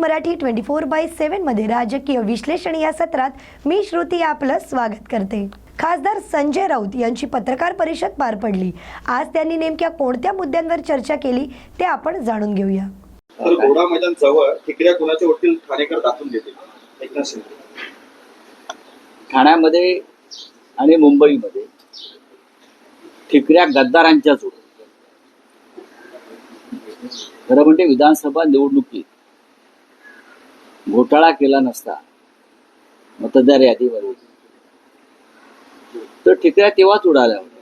Marathi twenty four by सेव्हनमध्ये राजकीय विश्लेषण या सत्रात मी श्रुती आपलं स्वागत करते. खासदार संजय राऊत यांची पत्रकार परिषद पार पडली. आज त्यांनी नेमक्या कोणत्या मुद्द्यांवर चर्चा केली ते आपण जाणून घेऊया. तर घोडा मैदान जवळ ठिकऱ्या कुणाचे वकील ठाणेकर दाखवून एकनाथ शिंदे. ठाण्यामध्ये आणि मुंबईमध्ये ठिकऱ्या गद्दारांच्याच होत्या खरं म्हणजे विधानसभा निवडणुकीत घोटाळा केला नसता. मतदार यादीमध्ये तर ठिकऱ्या तेव्हाच उडाल्या होत्या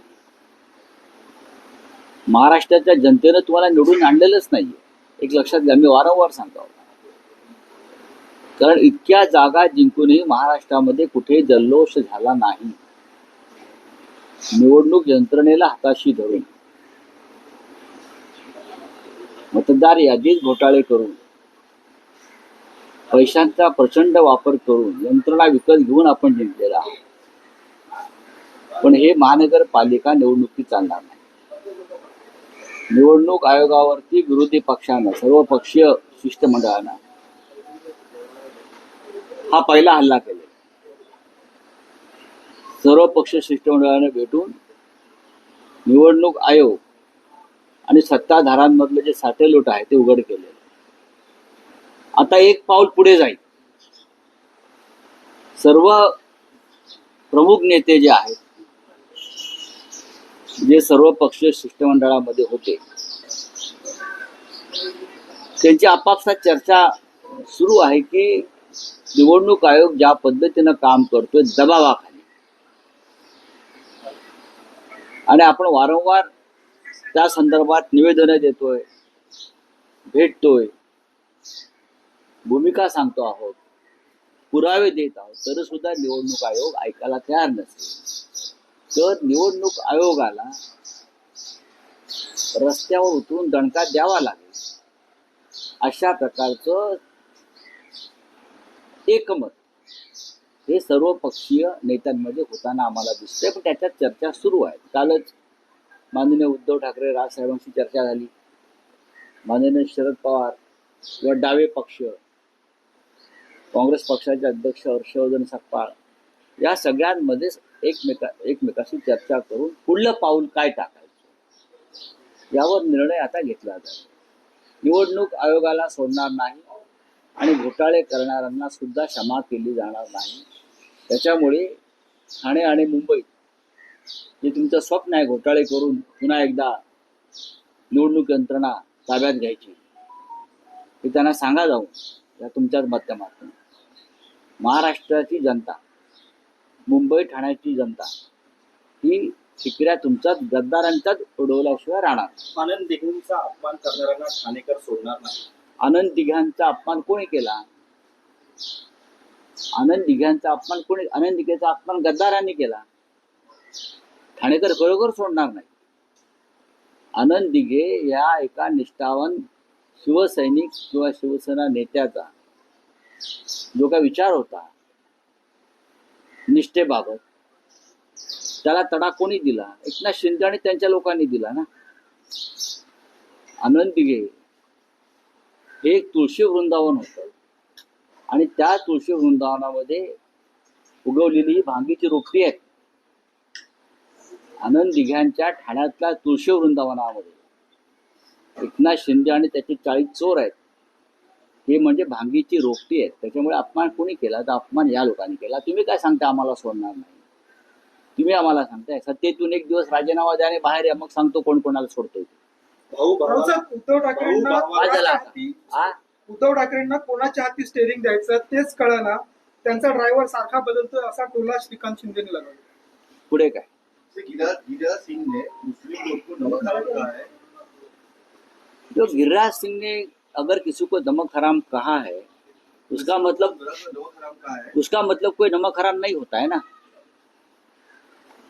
महाराष्ट्राच्या जनतेनं तुम्हाला निवडून आणलेलंच नाही एक लक्षात घ्या मी वारंवार सांगतो. कारण इतक्या जागा जिंकूनही महाराष्ट्रामध्ये कुठे जल्लोष झाला नाही. निवडणूक यंत्रणेला हाताशी धरून. मतदार यादीत घोटाळे करून. पैशांचा प्रचंड वापर करून यंत्रणा विकत घेऊन आपण जिंकलेला आहोत. पण हे महानगरपालिका निवडणुकीत चालणार नाही. निवडणूक आयोगावरती विरोधी पक्षानं सर्व पक्षीय शिष्टमंडळानं हा पहिला हल्ला केला सर्व पक्ष शिष्टमंडळाने भेटून निवडणूक आयोग आणि सत्ताधारांमधले जे साटेलोट आहे ते उघड केले आता एक पाऊल पुढे जाईल. सर्व प्रमुख नेते जे आहेत जे सर्व पक्ष शिष्टमंडळामध्ये होते त्यांची आपापसात चर्चा सुरू आहे की निवडणूक आयोग ज्या पद्धतीनं काम करतोय दबावाखाली. आणि आपण वारंवार त्या संदर्भात निवेदनं देतोय भेटतोय. भूमिका सांगतो आहोत. पुरावे देत आहोत. तरी सुद्धा निवडणूक आयोग ऐकायला तयार नसेल. तर निवडणूक आयोगाला रस्त्यावर उतरून दणका द्यावा लागेल. अशा प्रकारचं एकमत हे सर्व पक्षीय नेत्यांमध्ये होताना आम्हाला दिसतंय. पण त्याच्यात चर्चा सुरू आहे. कालच माननीय उद्धव ठाकरे राजसाहेबांशी चर्चा झाली. माननीय शरद पवार किंवा डावे पक्ष काँग्रेस पक्षाचे अध्यक्ष हर्षवर्धन सकपाळ या सगळ्यांमध्ये एकमेका एकमेकाशी चर्चा करून पुढलं पाऊल काय टाकायचं? यावर निर्णय आता घेतला जाईल. निवडणूक आयोगाला सोडणार नाही आणि घोटाळे करणाऱ्यांना सुद्धा क्षमा केली जाणार नाही. त्याच्यामुळे ठाणे आणि मुंबईत जे तुमचं स्वप्न आहे घोटाळे करून पुन्हा एकदा निवडणूक यंत्रणा ताब्यात घ्यायची. हे त्यांना सांगा जाऊन या तुमच्याच माध्यमातून. महाराष्ट्राची जनता मुंबई ठाण्याची जनता ही शिकऱ्या तुमच्याच गद्दारांच्याच उडवल्याशिवाय राहणार. आनंद दिघेंचा अपमान करणाऱ्यांना ठाणेकर सोडणार नाही. आनंद दिघ्यांचा अपमान कोणी केला? आनंद दिघ्यांचा अपमान कोणी आनंद दिघेचा अपमान गद्दारांनी केला? ठाणेकर खरोखर सोडणार नाही. आनंद दिघे या एका निष्ठावान शिवसैनिक किंवा शिवसेना नेत्याचा जो काय विचार होता निष्ठेबाबत त्याला तडा कोणी दिला? एकनाथ शिंदे आणि त्यांच्या लोकांनी दिला ना? आनंद दिघे हे एक तुळशी वृंदावन होतं. आणि त्या तुळशी वृंदावनामध्ये उगवलेली ही भांगीची रोपटी आहेत आनंद दिघ्यांच्या ठाण्यातल्या तुळशी वृंदावनामध्ये एकनाथ शिंदे आणि त्याचे चाळीस चोर आहेत. हे म्हणजे भांगीची रोपटी आहेत. त्याच्यामुळे अपमान कोणी केला तर अपमान या लोकांनी केला. तुम्ही काय सांगता आम्हाला सोडणार नाही? तुम्ही आम्हाला सांगताय. सत्तेतून एक दिवस राजीनामा द्या आणि बाहेर या. मग सांगतो कोण कोणाला सोडतोय उद्धव ठाकरेंना हा उद्धव ठाकरेंना कोणाच्या हाती स्टेअरिंग द्यायचं तेच कळना. त्यांचा ड्रायव्हर सारखा बदलतोय असा टोला श्रीकांत शिंदेने लगावला. पुढे काय? गिरिराज गिरिराज सिंह ने मुस्लिम गिरिराज सिंह ने अगर किसी को नमक हराम कहा है, उसका मतलब उसका मतलब कोई नमक हराम नहीं होता है ना?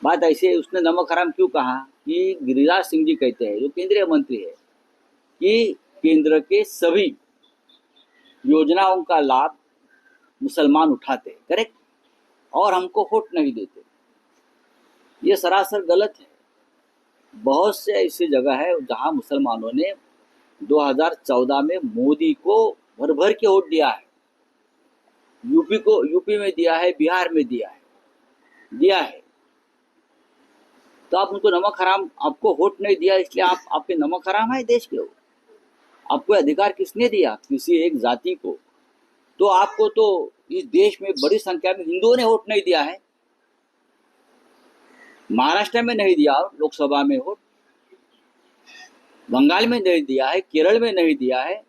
बात ऐसे उसने नमक हराम क्यों कहा? कि गिरिराज सिंह जी कहते हैं, जो केंद्रीय मंत्री है, कि केंद्र के सभी योजनाओं का लाभ मुसलमान उठाते हैं करेक्ट और हमको वोट नहीं देते। ये सरासर गलत है। बहुत से ऐसी जगह है जहाँ मुसलमानों ने 2014 में मोदी को भर भर के वोट दिया है। यूपी को, यूपी में दिया है, बिहार में दिया है। दिया है। तो आप उनको नमक हराम, आपको वोट नहीं दिया, इसलिए आप, आपके नमक हराम है देश के। आपको अधिकार किसने दिया? किसी एक जाति को। तो आपको तो इस देश में बड़ी संख्या में हिंदुओं ने वोट नहीं दिया है। महाराष्ट्र में नहीं दिया, लोकसभा में वोट। बंगाल में नहीं दिया है, केरल में नहीं दिया है,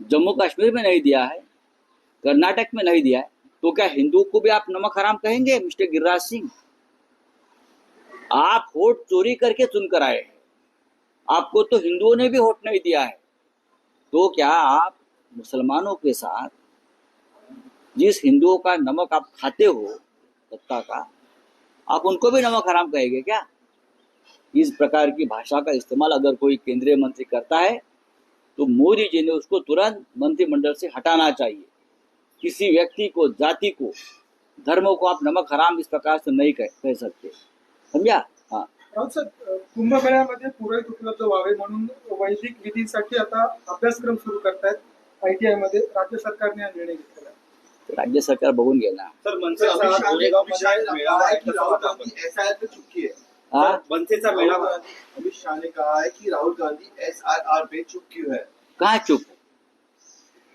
जम्मू कश्मीर में नहीं दिया है, कर्नाटक में नहीं दिया है। तो क्या हिंदू को भी आप नमक हराम कहेंगे, मिस्टर गिरिराज सिंह? आप वोट चोरी करके चुनकर आए आपको तो हिंदुओं ने भी वोट नहीं दिया है। तो क्या आप मुसलमानों के साथ जिस हिंदुओं का नमक आप खाते हो सत्ता का, आप उनको भी नमक हराम कहेंगे क्या? इस प्रकार की भाषा का इस्तेमाल अगर कोई केंद्रीय मंत्री करता है तो मोदी जी ने उसको तुरंत मंत्रिमंडल से हटाना चाहिए। किसी व्यक्ति को जाति को धर्म को आप नमक हराम इस प्रकार से नहीं कह, कह सकते। समझा? हाँ। कुंभमेळ्यामध्ये पुरोहित उपलब्ध व्हावे म्हणून वैदिक विधीसाठी आता अभ्यासक्रम सुरू करतायत आयटीआय मध्ये. राज्य सरकारने हा निर्णय राज्य सरकार बघून घे ना. सर सर, अमित शाह ने कहा है? कि राहुल गांधी राहुल मेळावा गांधी अमित शाह ने कहा है कि राहुल गांधी पे चुप क्यों है? कहाँ चुप है?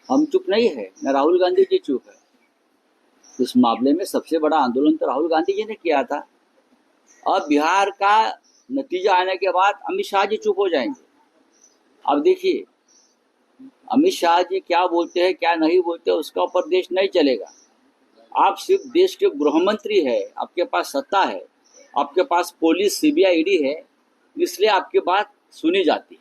हम चुप नहीं है। न राहुल गांधी जी चुप है। इस मामले में सबसे बड़ा आंदोलन तो राहुल गांधी जी ने किया था। अब बिहार का नतीजा आने के बाद अमित शाह जी चुप हो जाएँगे। अब देखिए अमित शाह जी क्या बोलते हैं क्या नहीं बोलते उसका ऊपर देश नहीं चलेगा। आप सिर्फ़ देश के गृह मंत्री है आपके पास सत्ता है। आपके पास पुलिस सीबीआई ईडी है इसलिए आपकी बात सुनी जाती है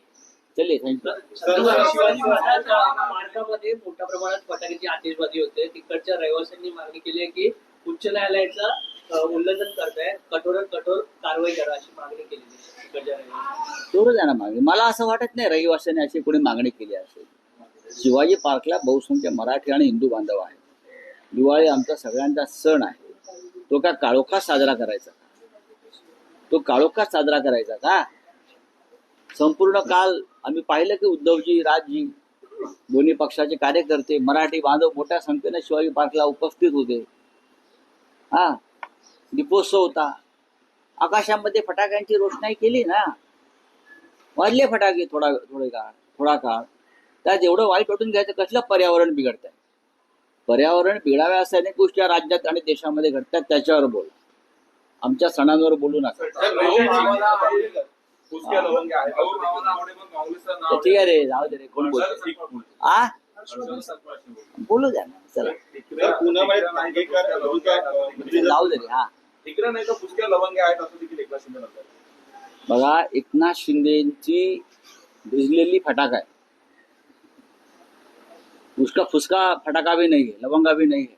चलिए thank you sir, Shivaji Maharaj मार्गामध्ये मोठ्या प्रमाणात फटाक्याची आतिषबाजी होते तिकडच्या रहिवाशांनी मागणी केली आहे की उच्च न्यायालयाचा उल्लंघन करताय कठोरात कठोर कारवाई करा अशी मागणी केलेली आहे जाणार मागणी मला असं वाटत नाही रहिवाशांनी अशी कोणी मागणी केली असेल शिवाजी पार्कला बहुसंख्य मराठी आणि हिंदू बांधव आहेत दिवाळी आमचा सगळ्यांचा सण आहे तो काय काळोखात साजरा करायचा तो काळोखात साजरा करायचा का? संपूर्ण काल आम्ही पाहिलं की उद्धवजी राजजी दोन्ही पक्षाचे कार्यकर्ते मराठी बांधव मोठ्या संख्येने शिवाजी पार्कला उपस्थित होते. हा दीपोत्सव होता. आकाशामध्ये फटाक्यांची रोषणाई केली ना? वाजले फटाके थोडा थोडे काळ थोडा काळ. त्यात एवढं वाईट वाटून घ्यायचं कसलं पर्यावरण बिघडत आहे पर्यावरण बिघडाव्या अशा अनेक गोष्टी राज्यात आणि देशामध्ये घडतात त्याच्यावर बोल आमच्या सणांवर बोलू नका. सर, राहुल मामाला कुसक्या लवंग्या आहेत. राहुल मामाला आवडे पण काँग्रेसचं नाव तर ठीक आहे रे जाऊ दे रे कोण बोलतो आ हर्षवर्धन सत्पाळ बोलू द्या ना चला. सर, पुण्यामध्ये दांडेकर विरुद्ध, अ, विरोधी जाऊ दे रे हा. तिकडे नाही तर कुसक्या लवंग्या आहेत असं देखील एकनाथ शिंदे म्हणतात. बघा एकनाथ शिंदेची भिजलेली फटाका है उसका फुसका फटाका भी नहीं है लवंगा भी नहीं है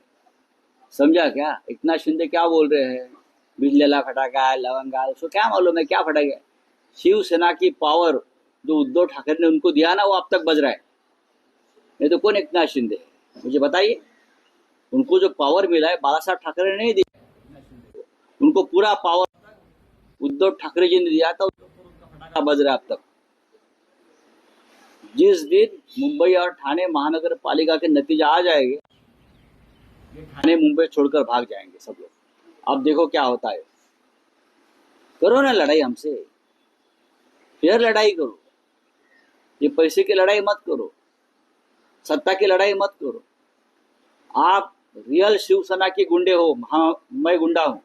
समझा क्या एकनाथ शिंदे क्या बोल रहे हैं? बिजलेला फटाका है लवंगा है, उसको क्या मालूम है क्या फटाका शिवसेना की पावर जो उद्धव ठाकरे ने उनको दिया ना वो अब तक बज रहा है। नहीं तो कौन एकनाथ शिंदे? मुझे बताइए। उनको जो पावर मिला है बाला साहब ठाकरे ने नहीं दिया। उनको पूरा पावर उद्धव ठाकरे जी ने दिया था फटाका बज रहा है अब तक। जिस दिन मुंबई और ठाणे महानगर पालिका के नतीजे आ जाएँगे ठाणे मुंबई छोड़कर भाग जाएँगे सब लोग। अब देखो क्या होता है। करो ना लड़ाई हमसे। फिर लड़ाई करो। ये पैसे की लड़ाई मत करो। सत्ता की लड़ाई मत करो। आप रियल शिवसेना के गुंडे हो हाँ मैं गुंडा हूँ।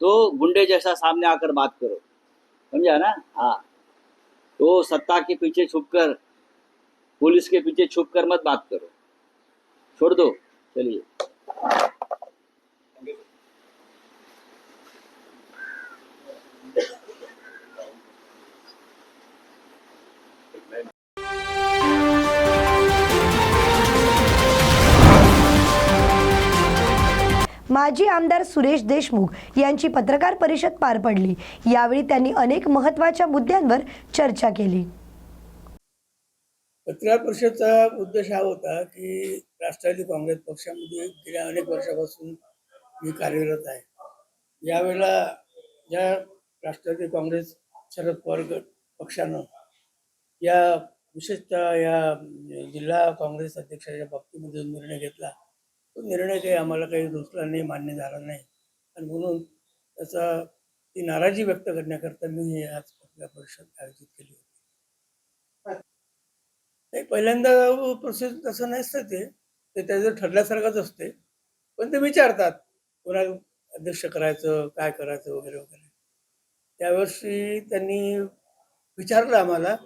तो गुंडे जैसा सामने आकर बात करो। समझा ना? हाँ। तो सत्ता के पीछे छुपकर, पुलिस के पीछे छुपकर मत बात करो। छोड़ दो। चलिए। माजी आमदार सुरेश देशमुख यांची पत्रकार परिषद पार पडली. यावेळी त्यांनी अनेक महत्त्वाच्या मुद्द्यांवर चर्चा केली. पत्रकार परिषदचा उद्देश हा होता की राष्ट्रवादी काँग्रेस पक्षामध्ये गेल्या अनेक वर्षापासून मी कार्यरत आहे. यावेळेला या राष्ट्रवादी काँग्रेस शरद पवार गट पक्षानं या विशेषतः या जिल्हा काँग्रेस अध्यक्षाच्या बाबतीमध्ये निर्णय घेतला तो निर्णय काही आम्हाला काही रुचला नाही मान्य झाला नाही. आणि म्हणून त्याचा ती नाराजी व्यक्त करण्याकरता मी हे आज पत्रकार परिषद आयोजित केली होती. नाही पहिल्यांदा प्रोसेस तसं नसतं ते. ते त्याचं ठरल्यासारखंच असते. पण ते विचारतात कोणाला अध्यक्ष करायचं काय करायचं वगैरे वगैरे. त्यावर्षी त्यांनी विचारलं आम्हाला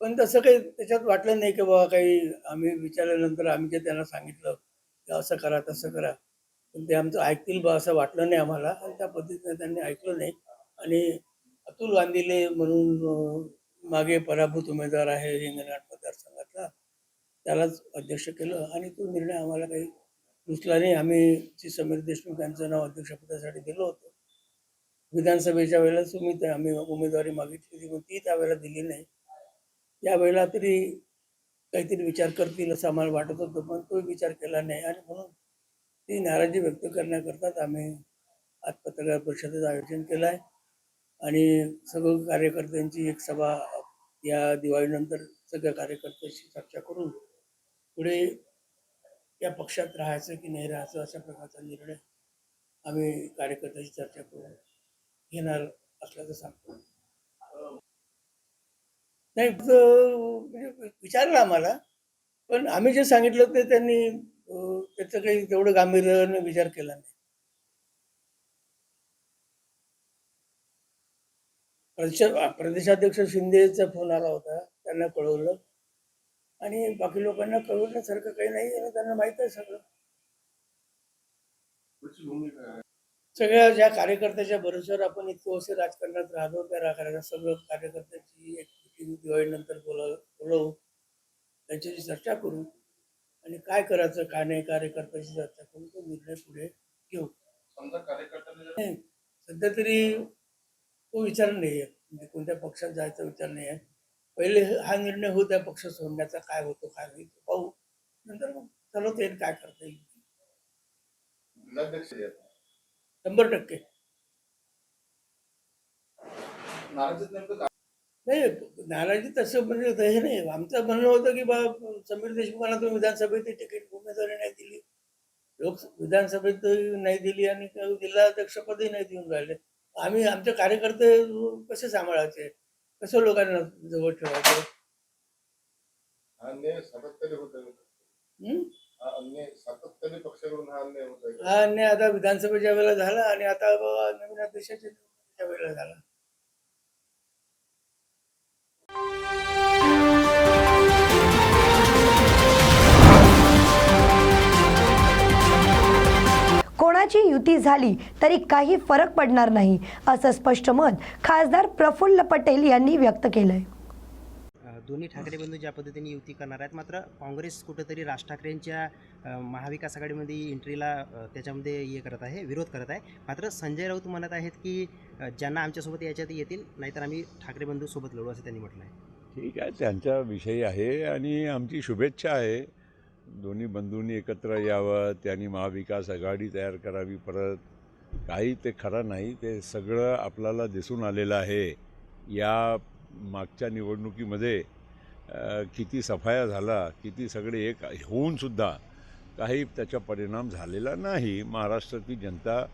पण तसं काही त्याच्यात वाटलं नाही की बाबा काही आम्ही विचारल्यानंतर आम्ही जे त्यांना सांगितलं असं करा तसं करा. पण ते आमचं ऐकतील बा असं वाटलं नाही आम्हाला. आणि त्या पद्धतीने त्यांनी ऐकलं नाही. आणि अतुल गांधीले म्हणून मागे पराभूत उमेदवार आहे हिंगणघाट मतदारसंघातला. त्यालाच अध्यक्ष केलं आणि तो निर्णय आम्हाला काही रुचला नाही. आम्ही श्री समीर देशमुख यांचं नाव अध्यक्षपदासाठी दिलं होतं. विधानसभेच्या वेळेला तुम्ही आम्ही उमेदवारी मागितली होती पण ती त्यावेळेला दिली नाही. यावेळेला तरी काहीतरी विचार करतील असं आम्हाला वाटत होतं पण तो विचार केला नाही. आणि म्हणून ती नाराजी व्यक्त करण्याकरताच आम्ही आज पत्रकार परिषदेचं आयोजन केलं आहे आणि सगळं कार्यकर्त्यांची एक सभा या दिवाळीनंतर सगळ्या कार्यकर्त्यांशी चर्चा करून पुढे या पक्षात राहायचं की नाही राहायचं अशा प्रकारचा निर्णय आम्ही कार्यकर्त्यांशी चर्चा करून घेणार असल्याचं सांगतो. नाही विचारलं आम्हाला. पण आम्ही जे सांगितलं ते त्यांनी त्याचं काही तेवढं गांभीर्याने विचार केला नाही. प्रदेश प्रदेशाध्यक्ष शिंदेचा फोन आला होता त्यांना कळवलं. आणि बाकी लोकांना कळवण्यासारखं काही नाही त्यांना माहीत आहे सगळं. सगळ्या ज्या कार्यकर्त्याच्या भरोश्यावर आपण इतकं वर्ष राजकारणात राहिलो त्या सगळं कार्यकर्त्याची एक दिवाळीनंतर बोलाव बोलवू. त्यांच्याशी चर्चा करू. आणि काय करायचं काय नाही कार्यकर्त्याशी चर्चा करून तो निर्णय पुढे घेऊ. नाही सध्या तरी तो विचार नाही आहे. म्हणजे कोणत्या पक्षात जायचा विचार नाही आहे. पहिले हा निर्णय होऊ त्या पक्ष सोडण्याचा काय होतो काय होईल ते पाहू. नंतर मग ठरवता येईल काय करता येईल. शंभर टक्के? नाही नाराजी तसं म्हणजे हे नाही. आमचं म्हणणं होतं की बा समीर देशमुखांना तुम्ही विधानसभेत तिकीट उमेदवारी नाही दिली. लोक विधानसभेत नाही दिली आणि जिल्हाध्यक्षपदही नाही देऊन राहिले. आम्ही आमचे कार्यकर्ते कसे सांभाळायचे? कसं लोकांना जवळ ठेवायचं? हा अन्याय आता विधानसभेच्या वेळेला झाला आणि आता नवीन निवडणुकीच्या वेळेला झाला. युती झाली तरी काही फरक पडणार नाही असं स्पष्ट मत खासदार प्रफुल्ल पटेल यांनी व्यक्त केलंय. अ, दोन्ही ठाकरे बंधू ज्या पद्धतीने युती करणार आहेत मात्र काँग्रेस कुठंतरी राज ठाकरेंच्या महाविकास आघाडीमध्ये एंट्रीला त्याच्यामध्ये हे करत आहे विरोध करत आहे. मात्र संजय राऊत म्हणत आहेत की ज्यांना आमच्यासोबत याच्यात येतील नाहीतर आम्ही ठाकरे बंधू सोबत लढू असं त्यांनी म्हटलं आहे ठीक आहे त्यांचा विषय आहे आणि आमची शुभेच्छा आहे. दोन्ही बंधूंनी एकत्र यावं त्यांनी महाविकास आघाडी तयार करावी परत. काही ते खरं नाही ते सगळं आपल्याला दिसून आलेलं आहे. या मागच्या निवडणुकीमध्ये किती सफाया झाला किती सगळे एक होऊनसुद्धा काही त्याचा परिणाम झालेला नाही. महाराष्ट्रातली जनता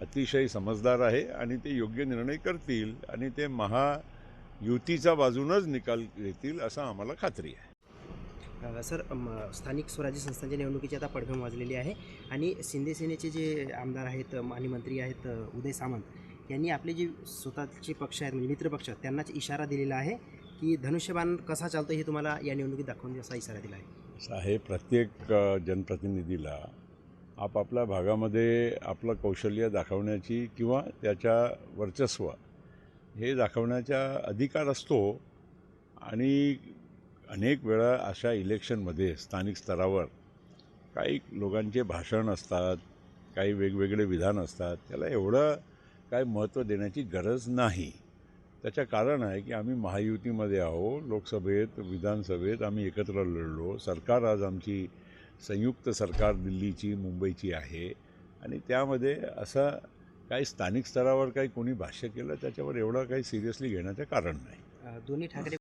अतिशय समजदार आहे आणि ते योग्य निर्णय करतील आणि ते महायुतीच्या बाजूनच निकाल घेतील असं आम्हाला खात्री आहे. सर स्थानिक स्वराज्य संस्थांच्या निवडणुकीची आता पडघम वाजलेली आहे आणि शिंदे सेनेचे जे आमदार आहेत आणि मंत्री आहेत उदय सामंत यांनी आपले जे स्वतःचे पक्ष आहेत म्हणजे मित्रपक्ष त्यांनाच इशारा दिलेला आहे की धनुष्यबाण कसा चालतो हे तुम्हाला या निवडणुकीत दाखवून असा इशारा दिला आहे. असं आहे प्रत्येक जनप्रतिनिधीला आपापल्या भागामध्ये आपलं कौशल्य दाखवण्याची किंवा त्याच्या वर्चस्व हे दाखवण्याचा अधिकार असतो आणि अनेक वेळा अशा इलेक्शनमध्ये स्थानिक स्तरावर काही लोकांचे भाषण असतात काही वेगवेगळे विधान असतात त्याला एवढं काय महत्त्व देण्याची गरज नाही. त्याचं कारण आहे की आम्ही महायुतीमध्ये आहो लोकसभेत विधानसभेत आम्ही एकत्र लढलो. सरकार आज आमची संयुक्त सरकार दिल्लीची मुंबईची आहे. आणि त्यामध्ये असं काही स्थानिक स्तरावर काही कोणी भाष्य केलं त्याच्यावर एवढं काही सिरियसली घेण्याचं कारण नाही. दोन्ही ठाकरे